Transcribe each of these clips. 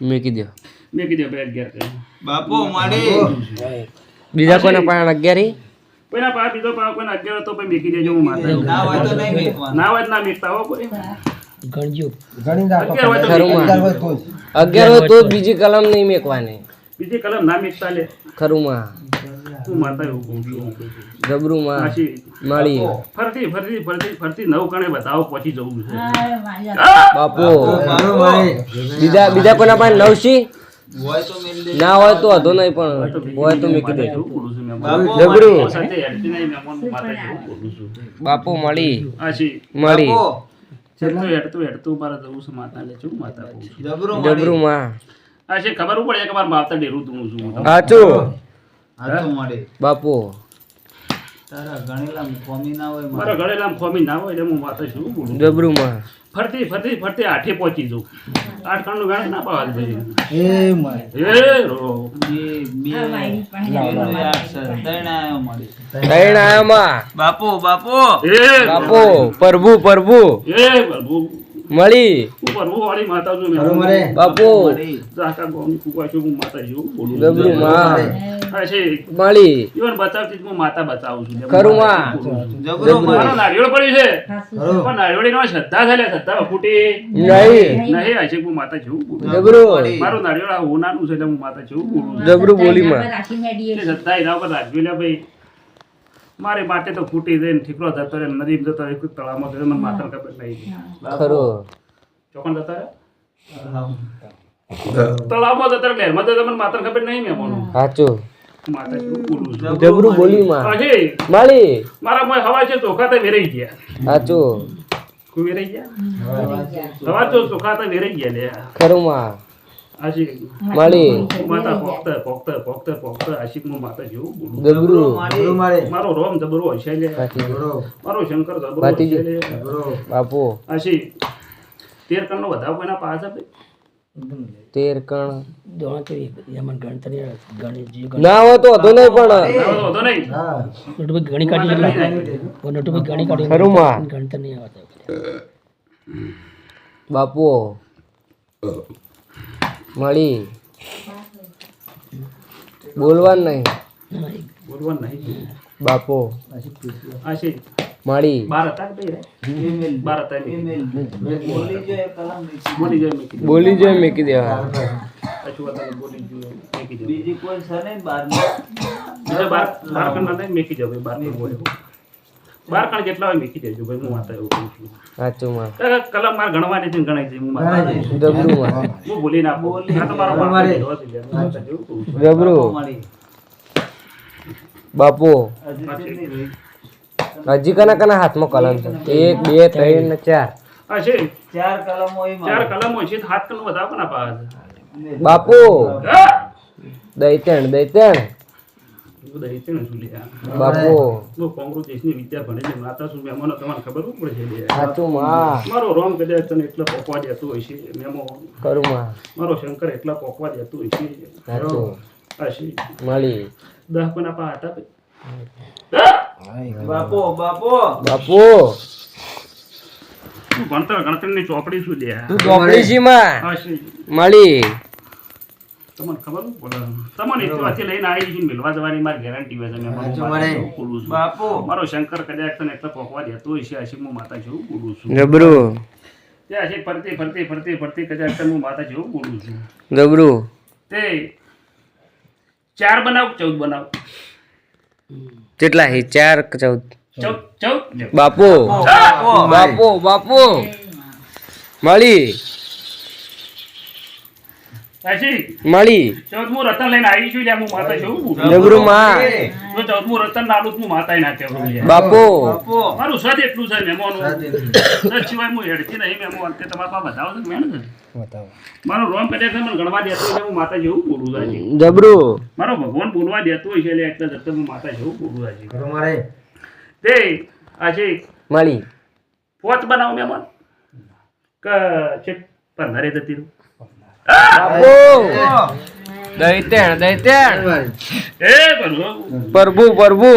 મૂકી દો મેં કીધું બે અગિયાર બીજા કોના પણ અગિયારી? બીજો કોઈને પછી મેકી દેજો હું માતા ના હોય તો નહીં ના હોય ના મેકતા હો કોઈ. ગણજો. અગિયાર હોય તો તો તો બીજી કલમ નહીં મેકવાની. બીજી કલમ ના મેકતા લે. ખરું માં. હું માતા એવું કહું છું. જબરું માં પાછી ફરતી ફરતી ફરતી ફરતી નવ કણે બતાવો પછી જવું છે. બાપુ. બીજા બીજા કોના પાસે નવશી હોય તો મેલ દે ના હોય તો હતો નહીં પણ હોય તો મૂકી દેજો એવું મેં બાપુ જબરું. બાપુ મળી. મળી. હેડતું હેડતું હેડતું મારે જવું છે માતા લે છું માતા જબરું માં આ છે ખબર પડે કે મારા માવતર ડેરું તું છું હું. બાપુ. તારા ગણેલા કોમી ના હોય મારા. ગળે ખોમી ના હોય એટલે હું માતા છું બોલું? જબરું ફરતી ફરતી ફરતી આઠે પહોંચી જઉં આઠ ખંડનું ગાણે ના પાવા દે એ મારે. એ રો. બે બાપુ બાપુ. બાપુ પ્રભુ પ્રભુ. એ પ્રભુ. મળી. છું. બાપુ જબરું માં. મળી. ઈવન બતાવતી હું માતા બતાવું છું. ખરું માં. છું. જબરું મારો નારિયેળ પડ્યું છે. પણ નારિયેળી નો શ્રદ્ધા થાય લે, શ્રદ્ધા ફૂટી નહીં. નહીં હશે હું માતા જેવું જબરો. મારો નારિયેળ આ હોનાનું છે એટલે હું માતા છું. જબરું બોલી માં. શ્રદ્ધા એના પર રાખવી લે ભાઈ. મારે માટે તો ફૂટી જઈને ઠીકરો જતો રહે નદી જતો રહે તળાવમાં જતો મને માતા ખબર નહીં ખરો. ચોકન જતો રહે તળાવમાં જતો રહે લહેરમાં જતો મને માતા ખબર નહીં મેં મોનું સાચું. જબરું બોલી માં. મળી. મારા મોય હવા છે ચોખાતે વેરાઈ ગયા. સાચું. વેરાઈ ગયા? હવા તો ચોખાતે વેરાઈ ગયા લે ખરું માં. આશિક મળી માતા પોખતા પોખતા પોખતા પોખતા આશિક હું માતા જેવું બોલું જબરું મારું મારે. મારો રોમ જબરો હશે લે સાચી મારો શંકર જબરો ભાતી હશે લે જબરો. બાપુ આશી તેર કણનો વધાવ કોઈના પાસ આપે તેર કણ તો એક ગણેશજી ના હોય તો હતો નહીં પણ ના તો નહીં હા. નોટબુક ગણી કાઢી નોટબુક ગણી કાઢી ખરું માં ગણતરી નહીં આવતા બાપુ મળી. બોલવાનું નહીં. બોલવાનું નહીં બાપો. મળી. બાર હતા કે ભાઈ રે? બાર હતા એમ. બોલી જોઈએ મેકી દેવા બીજી કોઈ છે નહીં બાર? બાર બાર મેકી જાવ બાર બાર કણ જેટલા હોય મેકી દેજો ભાઈ હું માતા એવું કહું છું. સાચું માં. કલમ મારે ગણવાની છે ગણાય છે હું માતા ગણાયમાં. હું. ભૂલી ના બોલી. આ તો મારો મારે. કીધો છે, હું માતા જેવું કહું છું. જબરું મળી બાપુ. હજી કના કના હાથમાં કલમ છે? એક બે ત્રણ ને ચાર. ચાર કલમ હોય ચાર કલમ હોય છે હાથ બાપુ! દૈતણ દૈતણ. બાપુ. હું કોંગ્રેસ દેશની વિદ્યા ભણી છે માતા શું મહેમાનો તમને ખબર પડે છે સાચું માં. મારો રોમ કદાચ તને એટલા પોકવા દેતું હોય છે મેમો. ખરું માં. મારો શંકર એટલા પોકવા દેતું હોય છે. સાચું. આ મળી. દસ કોના પા હતા ભાઈ? હા! બાપુ બાપુ. બાપુ. તું ચોપડી શું દે? તું ચોપડી છી માં? મળી. તમને ખબર તમને વાંચી લઈને આવી છે મિલવા જવાની મારી ગેરંટી હોય છે. મેં મારું બોલું છું. બાપુ. મારો શંકર કદાચ તને એટલા પોકવા દેતો હોય છે આશિક હું માતા જેવું બોલું છું. જબરું. તે આશિક ફરતી ફરતી ફરતી ફરતી કદાચ તને હું માતા જેવું બોલું છું. જબરું. તે ચાર બનાવ ચૌદ બનાવ. કેટલા હે? ચાર ચૌદ? ચૌદ ચૌદ? બાપુ. બાપુ બાપુ. મળી. મળી. ચૌદમું રતન લઈને આવી છું હું માતા જેવું બોલું છું. જબરું માં. જો ચૌદમું રતન નાલું હું માતાએ ના કહેવું. બાપુ. મારું સદ એટલું છે મહેમાનનું સદ સિવાય હું હેડતી નહીં મહેમાન તે તમારા પાસે બતાવો છો મેં મારો રોમ કદાચ મને ગણવા દેતો હોય હું માતા જેવું બોલું છું જબરું. મારો ભગવાન બોલવા દેતો હોય છે એટલે એટલે જતો હું માતા જેવું બોલું છું મારે. તે આજે મળી. પોત બનાવો મહેમાન કે છે પંદરે જતી રહું દૈતેણ દૈત્યાણ! એ પ્રભુ પ્રભુ.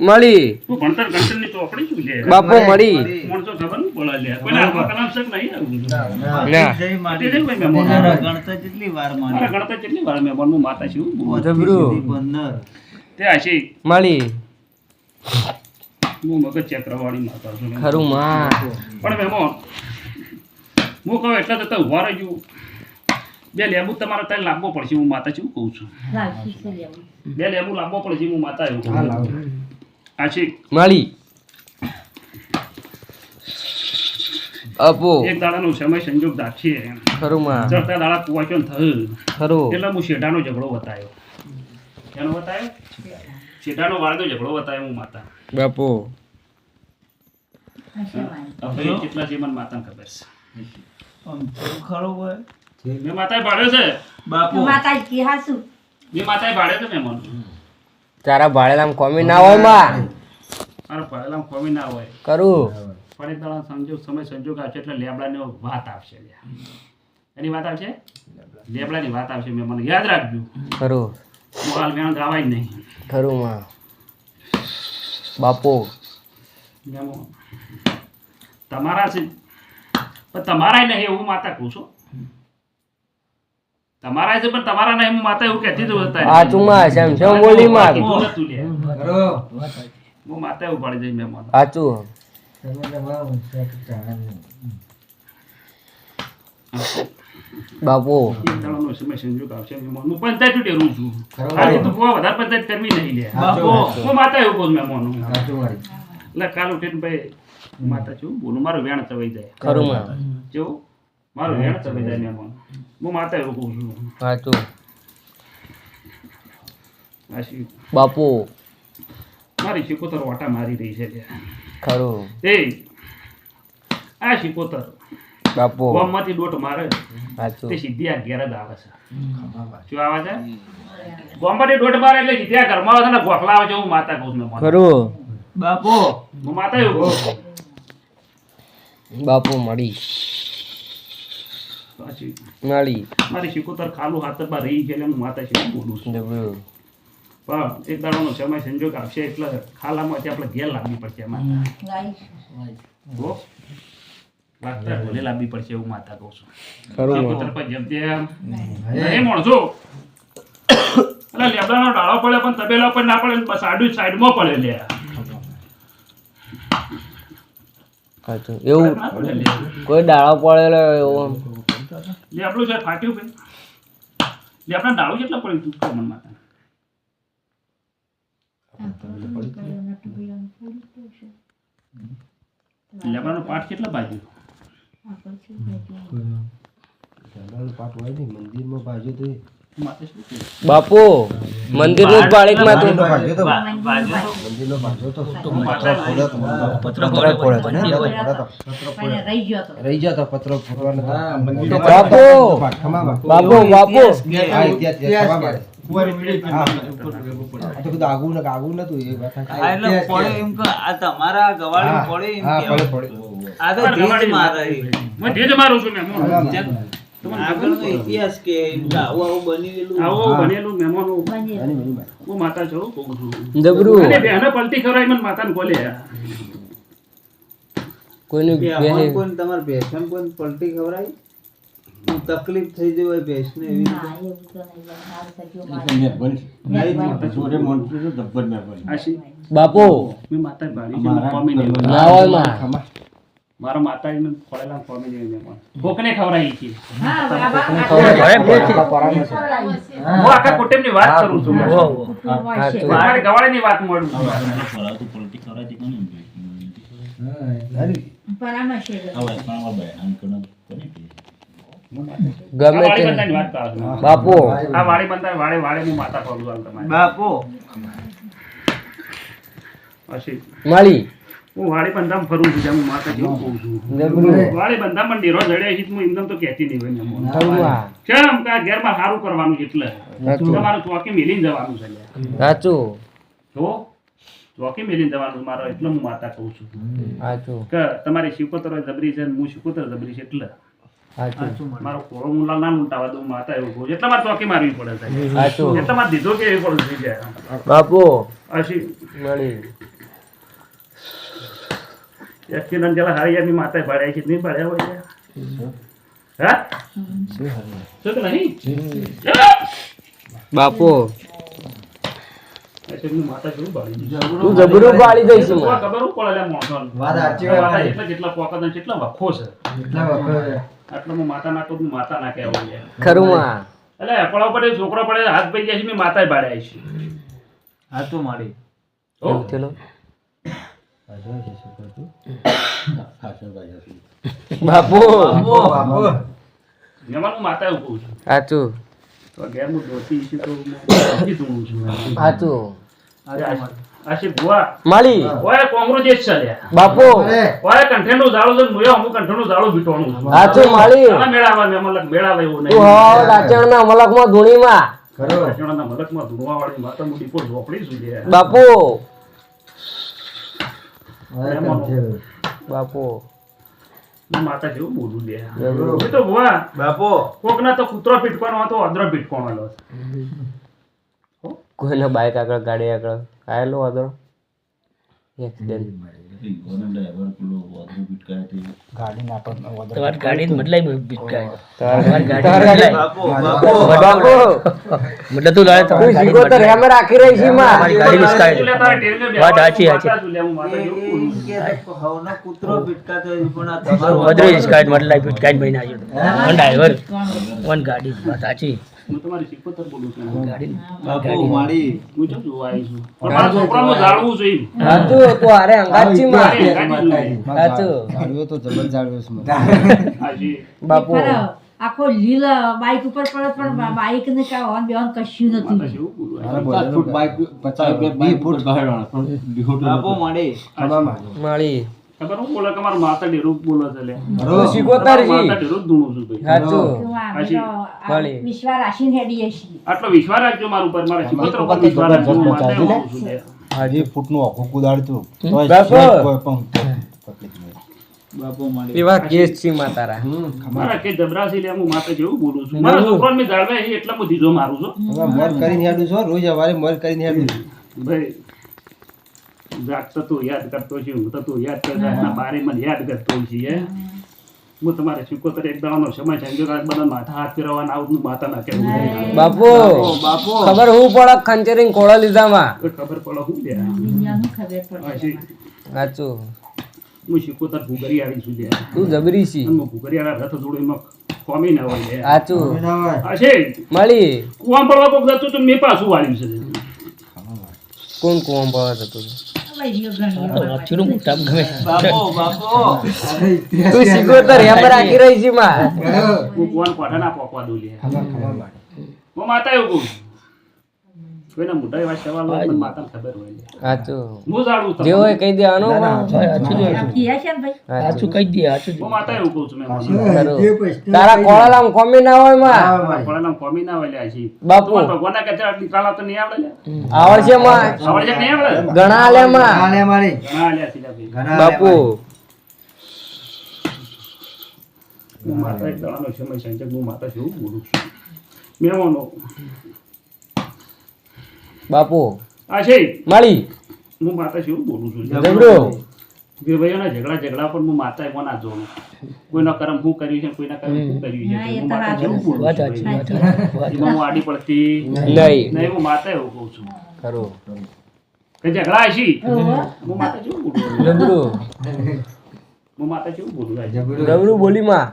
મળી. તું બાપુ મળી. તે તે મળી. હું મગજ ચક્રવાળી માતા છું. ખરું માં. પણ હું કહું એટલા જતા ઊભા રહેજો. બે લેબુ તમારે ત્યાં લાવવો પડશે હું માતા છું કહું છું? બે લેબુ લાવવો પડશે હું માતા એવું કહું છું. આ છે. એક દાડાનો સમય સંજોગ દાખીએ. ખરું માં. ચડતા દાડા કુવાચો થયું ખરું. એટલે હું શેઢાનો ઝઘડો બતાવ્યો. કેનો બતાવ્યો? શેઢાનો વાળનો ઝઘડો બતાવ્યો હું માતા. બાપુ. કેટલા છે મને માતાને ખબર છે? આમ ખરું હોય. મેં માતાએ ભાડ્યો છે? બાપુ. મેં માતાએ ભાડ્યો છે મહેમાન. તારા ભાડેલામ કોમી ના હોયમાં મારા ભાડેલા કોમી ના હોય. કરું. પણ એક દાડા સંજોગ સમય સંજોગ આવશે એટલે લેબડાની વાત આવશે એની વાત આવશે? લેબડાની વાત આવશે મેં મને યાદ રાખજો. ખરું મોહાલ મેણ ગાવાય જ નહીં. ખરું માં. બાપુ. તમારા છે. પણ તમારા નહીં એવું માતા કહું છું. તમારા છે પણ તમારા ના હું માતા એવું કહેતી જ હતા આચું માં એમ શેમ બોલી માં કીધું લ્યા. કરો. હું માતા એવું પાડી જઈ મે સેટ ચાલે બાપુ. એક સમય સંજોગ આવશે હું પંચાયત ડેરું છું. ખાલી તું કોઈ વધારે પંચાયત કરવી નહીં લે. બાપુ. હું માતા એવું કહું મહેમાનો એટલે કાલ ઉઠીને ભાઈ માતા છું. બોલું મારું વેણ ચવાઈ જાય. ખરું મારું. વેણ ચવાઈ જાય મેં મોનું હું માતા આશી. બાપુ. મારી શિકોતર વાટા મારી રહી છે. ખરું. એ આ શિકોતર. બાપુ. ગોમમાંથી દોટ મારે. તે સીધી આ ઘેર જ આવે છે. શું આવે છે? ગોમમાંથી દોટ મારે એટલે સીધી આ ઘરમાં આવે છે ને ગોખલા આવે છે હું માતા કહું છું ખરું. બાપુ. હું માતા એવું બાપુ મળી મળી. મારી શિકોતર ખાલું પર રહી છે એટલે હું માતા છે બોલું છું. પણ એક દાડાનો સમય સંજોગ આવશે એટલે ખાલામાંથી આપણે ઘેર લાવવી પડશે એમાં. હો? લાવવી પડશે એવું માતા કહું છું. ખરું શિકોતર પર જેમ તેમ નહીં માણસો એટલે લેબડાનો ડાળો પડે પણ તબેલા પર ના પડે ને બસ આડું સાઈડમાં પડે લે. એવું કોઈ દાડો પડેલો એવો. લેબડું છે ફાટ્યું ભાઈ. લેબડા ડાળું કેટલા પડ્યું તું કહો મને માતા લેબડાનો પાઠ કેટલા બાજુ પાઠ હોય તો મંદિરમાં ભાજ્યું કહે? બાપુ મંદિરનું બાળકમાં તું ફોડ્યો પત્ર ફોડ્યો. રહી ગયો તો પત્ર ફોડવાનો બાપુ! બાપુ. બાપુ! તમારા ગવાળી પડે. આ તો મારે. છું ઇતિહાસ કે આવું આવો બનેલું. મહેમાનો. હું માતા છું. અને પલટી ખવડાવી મને માતાને બોલે. કોઈની બેહે- કોઈને તમારે ભેંસને કોઈને પલટી ખવડાવી? તકલીફ થઈ જઈ હોય ભેંસને એવી રીતે? આશી. બાપુ. મેં માતા ના હોયમાં. મારા માતાજીને ખોળેલા કોમી નહીં પણ. કોકને ખવડાવી છે? હું આખા કુટુંબની વાત કરું છું. મારા. સાચું. વાત મળું. બાપુ આ વાળી બંધા. વાળે વાળે હું માતા કરું છું. બાપુ. મળી. હું વાળી બંધામ ફરું છું જેમ હું માતા જેવું કહું છું. વાળી બંધામ પણ ડેરો જડ્યા છે હું એમને તો કહેતી નહીં હોય ચમ કા ઘેરમાં સારું કરવાનું એટલે. તમારું ચોકી મેલીને જવાનું છે સાચું. જો ચોકી મેલીને જવાનું મારો એટલે હું માતા કહું છું. સાચું. કે તમારી શિકોતર જબરી છે હું શિકોતર જબરી છે એટલે. મારો. કોળો મુલા ના લૂંટાવા દઉં માતા એવું કહું. મારે ચોકી મારવી પડે સાચું. મારે દીધો કે એવી પડે બાપુ. અશી મળી. એક્સિડન્ટ જેલા હારી યારની માતાએ ભાડ્યા છે નહીં ભાડ્યા હોય છે હા શું કે નહીં બાપુ એક્સિડન્ટની માતા કેવું ભાડી દીધું તું જબરું પાડી દઈશ ખબર પડે વાત સાચી વાત એટલા જેટલા પોકાત અને જેટલા વખો છે આટલા હું માતા નાટો માતા ના કહેવાય ખરું માં એટલે અપડા પડે છોકરો પડે હાથ ભાઈ ગયા છે મેં માતાએ ભાડ્યા છે હાચું મારી હો. બાપુ બાપુ. હું માતા કહું છું. સાચું. તો ઘેર હું ધોતી છું. તો હું કીધું છું સાચું બાપુ. બાપુ. બાપુ માતા જેવું બોલું લે તો એ તો કોક ના તો કૂતરો પીટવાનો હતો અદરો પીટવાનો કોઈને બાઈક આગળ ગાડી આગળ. આયેલો હતો એક્સિડન્ટ ડ્રાઈવર વન ગાડી વાત સાચી. હું તમારી સિકોતર બોલું છું. બાપુ મારી હું જો જોવા આવી છું પણ મારા છોકરાનું જાળવું જોઈએ સાચું તો અરે અંગાચી માં. મારી ગાડી જાળવ્યો તો. જબર જાળવ્યો છે. મને. બાપુ. આખો લીલા બાઈક ઉપર પડે પણ બાઈક ને કાંઈ હોર્ન બેહોન કશું નથી. ફૂટ બોલું મારા બોલેરો વીસ ફૂટ બાપુ મારી ખભા માડી. મળી ખબર હું બોલે કે મારા માતા ઢેરું બોલે છે લે? ખરો. તું શીખો મારા તારી માતા ઢેરું ધૂણું છું ભાઈ. સાચું વિશ્વા રાશિને હેડીએ છીએ આટલો વિશ્વાસ રાખજો મારા ઉપર. મારા સિકોતર ઉપર વિશ્વાસ રાખજો માતા એવું કહું છું લે. હાજી ફૂટનું આખું કુદાડતું બાપુ. બાપુ મારી. એવા કેસ છી માં તારા હમ, મારા કે જબરાસી લે હું માતા જેવું બોલું છું. મારા છોકરાને મેં જાળવે એટલે હું દીધો મારું છું હવે કરીને હેડું છું રોજ સવારે મર કરીને હેડું. ભાઈ જાગતો તું યાદ કરતો છું હું તો યાદ કરતા એના બારે મને યાદ કરતો છીએ છું, હે. હું તમારે સિકોતર એક દાડાનો સમય સંજોગ આ બધા માથા હાથ ફેરવાના આવું માતા ના કેવું બાપુ બાપુ ખબર હું પડે ખંચેરી કોળા લીધા માં ખબર પડે હું હાચી. સાચું. હું સિકોતર ભૂગરી આવી છું લે તું જબરી છી. હું ભૂગરી વાળા રથ જોડીમાં કોમી ના હોય સાચું. છે. મળી. કુવામ પડવા કોક જતું તો મેં પાછું વાળ્યું છે. કોણ કોણ પડવા જતું તું રહી છી માં. કોઠા ના પોકવા માતા એવું કોઈના મોટા એવા સવાલ હોય મને માતાને ખબર હોય લે સાચું. હું જાણું જે હોય કહી દેવાનું. સાચું. છે. કહી દે સાચું હું માતા એવું કહું છું મેં તારા કોળા કોમી ના હોયમાં. ખભા કોમી ના હોય લે આ બાપુ. ભગવાનના કચરા આટલી કાળા તો નહીં આવડે આવડશે માં. આવડે નહીં આવડે? ઘણા આલે માં. ગાલે મારી. ઘણા આલ્યા છે ભાઈ. બાપુ. હું માતા એક દાડાનો સમય સંજોગ હું માતા જેવું બોલું છું. મેવાનો બાપુ. આ છે. માળી. હું માતા શું બોલું છું. જબરો. ભાઈઓના ઝઘડા ઝઘડા પણ હું માતા એમાં ના જોઉં કોઈના કર્મ શું કર્યું છે કોઈના કર્મ શું કર્યું છે હું માતા જેવું બોલું એમાં હું આડી પડતી નહીં. નહીં. હું માતા એવું કહું છું. ખરું. કે ઝઘડા હશી? હું? માતા જેવું બોલું છું. હું માતા જેવું બોલું. જબરું. જબરું બોલી માં.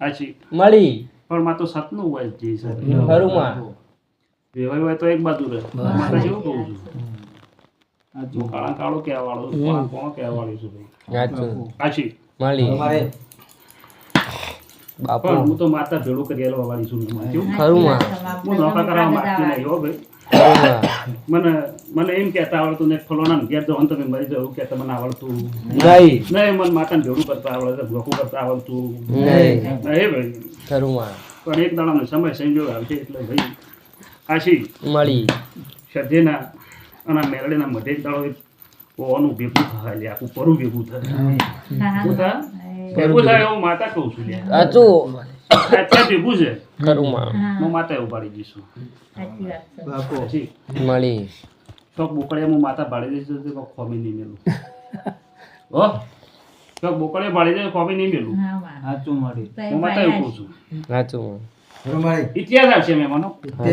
હાચી. મળી. પણ માં તો સતનું હોય છે સર ખરું માં. વેવાય હોય તો એક બાજુ રહે. માતા જેવું કહું છું. કાળા કાળો કહેવા વાળો કોણ કોણ કહેવા વાળો છું ભાઈ? બાપુ. હું તો માતા ભેળું કરી આલવા વાળી છું કેવું? ખરું માં. હું નોકા કરવા માંગતી નહીં હો ભાઈ. મને મને એમ કહેતા આવડતું ને ફલોના ઘેર જવાનું તમે મરી જવું કે મને આવડતું? નહીં. નહીં મને માતાને ભેળું કરતા આવડે ભોખું કરતા આવડતું. નહીં. નહીં ભાઈ. ખરું માં. પણ એક દાડાનો સમય સંજોગ આવશે એટલે ભાઈ આશી. મળી શ્રદ્ધેના અને મેરડીના મઢે એક દાડો ભેગું થાય લે આખું પરું ભેગું થાય. શું થાય ભેગું થાય એવું માતા કહું છું લે અત્યારે ભેગું છે. ખરું માં હું માતા એવું પાડી દઈશું. સાચી વાત છે. બાપો. પછી મળી ચોક બોકડે હું માતા પાડી દઈશ તો ખોમી નહીં મેલું. હો? ચોક બોકડે પાડી દે ખોમી નહીં મેલું. સાચું મળી હું માતા એવું કહું છું. સાચું. ઇતિહાસ આવશે મહેમાનો. તે